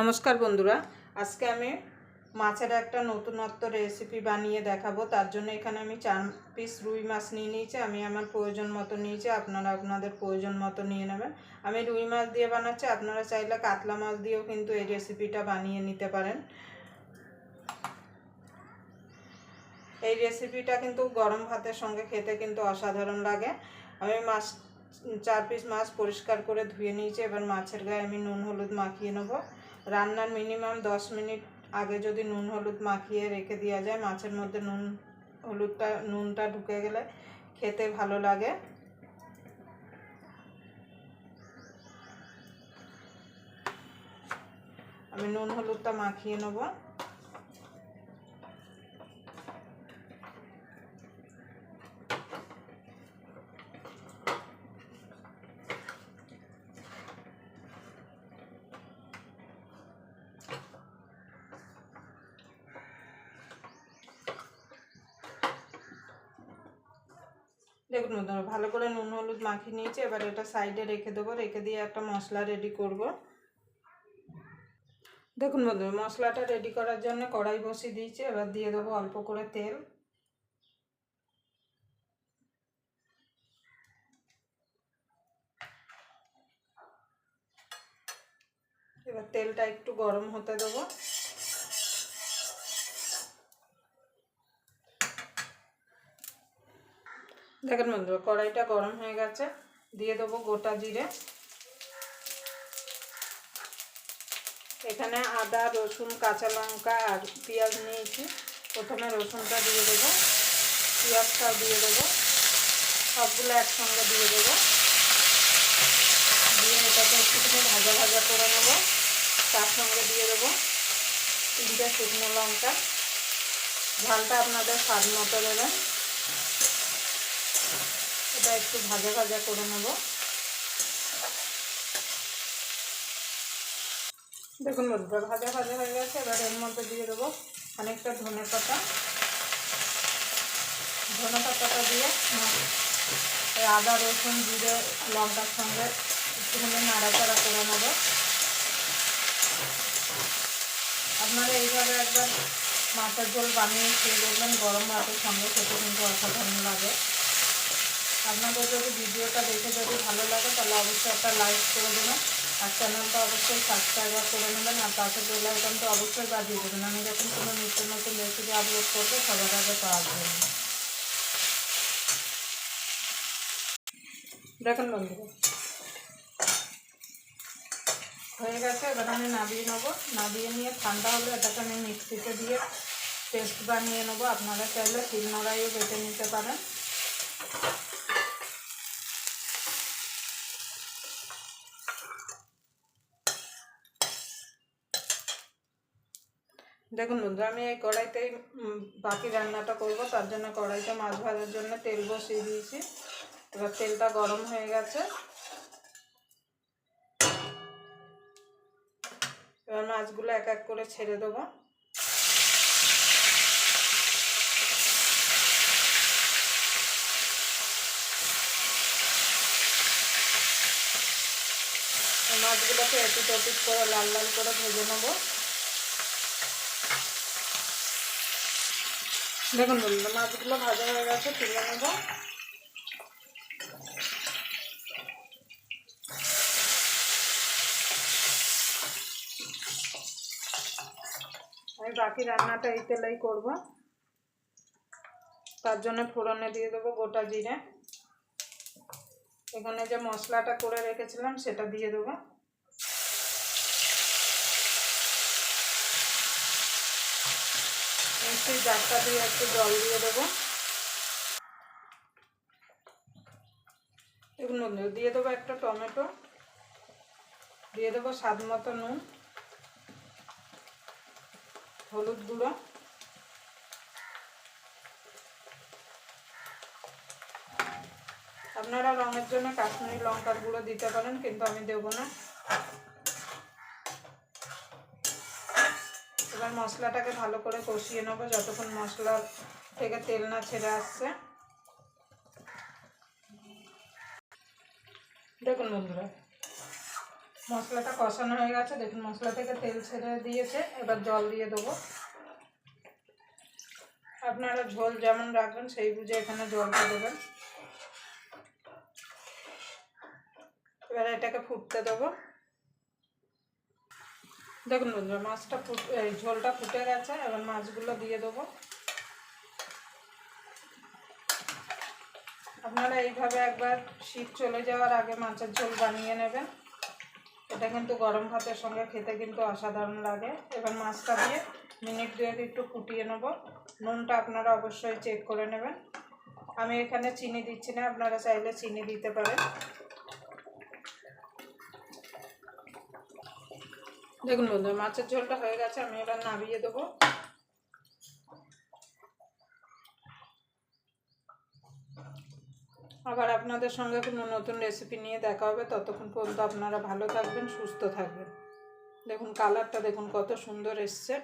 নমস্কার বন্ধুরা, আজকে আমি মাছের একটা নতুনত্ব রেসিপি বানিয়ে দেখাবো। তার জন্য এখানে আমি চার পিস রুই মাছ নিয়ে নিয়েছি, আমি আমার প্রয়োজন মতো নিয়েছি, আপনারা আপনাদের প্রয়োজন মতো নিয়ে নেবেন। আমি রুই মাছ দিয়ে বানাচ্ছি, আপনারা চাইলে কাতলা মাছ দিয়েও কিন্তু এই রেসিপিটা বানিয়ে নিতে পারেন। এই রেসিপিটা কিন্তু গরম ভাতের সঙ্গে খেতে কিন্তু অসাধারণ লাগে। আমি মাছ, চার পিস মাছ পরিষ্কার করে ধুয়ে নিয়েছি, এবার মাছের গায়ে আমি নুন, হলুদ মাখিয়ে নেব। রান্নার মিনিমাম দশ মিনিট আগে যদি নুন হলুদ মাখিয়ে রেখে দেওয়া যায়, মাছের মধ্যে নুন হলুদটা, নুনটা ঢুকে গেলে খেতে ভালো লাগে। আমি নুন হলুদটা মাখিয়ে নেব। দেখুন ভালো করে নুন, হলুদ মাখিয়ে নিয়েছি, এবার এটা সাইডে রেখে দেবো, রেখে দিয়ে একটা মশলা রেডি করব। দেখুন বন্ধুরা, মশলাটা রেডি করার জন্য কড়াই বসিয়ে দিয়েছি, এবার দিয়ে দেবো অল্প করে তেল। এবার তেলটা একটু গরম হতে দেবো। দেখেন বন্ধুরা, কড়াইটা গরম হয়ে গেছে। দিয়ে দেবো গোটা জিরে। এখানে আদা, রসুন, কাঁচা লঙ্কা আর পেঁয়াজ নিয়েছি। প্রথমে রসুনটা দিয়ে দেবো, পেঁয়াজটাও দিয়ে দেবো, সবগুলো একসঙ্গে দিয়ে দেবো। দিয়ে এটাকে একটুখানি ভাজা ভাজা করে নেব, তার সঙ্গে দিয়ে দেবো তিনটে শুকনো লঙ্কা। ঝালটা আপনাদের স্বাদ মতো দেবেন। এটা একটু ভাজা ভাজা করে নেব। দেখুন বন্ধুরা ভাজা ভাজা হয়ে গেছে, এবার এর মধ্যে দিয়ে দেবো অনেকটা ধনে পাতা। ধনে পাতাটা দিয়ে আদা, রসুন, জিরে, লঙ্কার সঙ্গে একটুখানি নাড়াচাড়া করে নেব। আপনারা এইভাবে একবার মাছের ঝোল বানিয়ে খেয়ে দেখবেন, গরম ভাতের সঙ্গে খেতে কিন্তু অসাধারণ লাগে। আপনাদের যদি ভিডিওটা দেখে যদি ভালো লাগে, তাহলে অবশ্যই একটা লাইক করে দেবেন। আর চ্যানেলটা অবশ্যই সাবস্ক্রাইব করে নেবেন। আর পাশে বেল আইকনটা অবশ্যই বাজিয়ে দেবেন। আমি যখন কোনো নিত্য নতুন রেসিপি আপলোড করব, সবার আগে পাওয়ার জন্য দেখেন বন্ধুরা হয়ে গেছে, এবার আমি নাবিয়ে নেব। নাবিয়ে নিয়ে ঠান্ডা হলে এটাকে আমি মিক্সিতে দিয়ে পেস্ট বানিয়ে নেব। আপনারা চাইলে তিল নোড়াইও বেটে নিতে পারেন। দেখুন বন্ধুরা আমি এই কড়াইতেই বাকি রান্নাটা করব। তার জন্য কড়াইতে মাছ ভাজার জন্য তেল বসিয়ে দিয়েছি। এবার তেলটা গরম হয়ে গেছে। এবার মাছগুলো এক এক করে ছেড়ে দেবো। মাছগুলোকে এপিট ওপিট করে লাল লাল করে ভেজে নেব। দেখুন বলুন মাছগুলো ভাজা হয়ে গেছে, তুলে নেব। আমি বাকি রান্নাটা এই তেলেই করব। তার জন্য ফোড়নে দিয়ে দেবো গোটা জিরে। এখানে যে মশলাটা করে রেখেছিলাম, সেটা দিয়ে দেবো। মিক্সির জারটা দিয়ে একটু জল দিয়ে দেবো। এগুলো দিয়ে দেবো একটা টমেটো, দিয়ে দেবো স্বাদ মতো নুন, হলুদ গুঁড়ো। আপনারা রঙের জন্য কাশ্মীরি লঙ্কার গুঁড়ো দিতে পারেন, কিন্তু আমি দেবো না। এবার মশলাটাকে ভালো করে কষিয়ে নেব যতক্ষণ মশলা থেকে তেল না ছেড়ে আসছে। দেখুন বন্ধুরা, মশলাটা কষানো হয়ে গেছে। দেখুন, মশলা থেকে তেল ছেড়ে দিয়েছে। এবার জল দিয়ে দেবো। আপনারা ঝোল যেমন রাখবেন, সেই বুঝে এখানে জলটা দেবেন। এবার এটাকে ফুটতে দেবো। দেখুন বন্ধুরা, মাছটা ঝোলটা ফুটে গেছে, এবার মাছগুলো দিয়ে দেবো। আপনারা এইভাবে একবার শীত চলে যাওয়ার আগে মাছের ঝোল বানিয়ে নেবেন। এটা কিন্তু গরম ভাতের সঙ্গে খেতে কিন্তু অসাধারণ লাগে। এবার মাছটা দিয়ে মিনিট দুয়েক একটু ফুটিয়ে নেব। নুনটা আপনারা অবশ্যই চেক করে নেবেন। আমি এখানে চিনি দিচ্ছি না, আপনারা চাইলে চিনি দিতে পারেন। দেখুন বন্ধু, মাছের ঝোলটা হয়ে গেছে, আমি এবার নামিয়ে দেবো। আবার আপনাদের সঙ্গে কোনো নতুন রেসিপি নিয়ে দেখা হবে। ততক্ষণ পর্যন্ত আপনারা ভালো থাকবেন, সুস্থ থাকবেন। দেখুন কালারটা দেখুন, কত সুন্দর এসছে।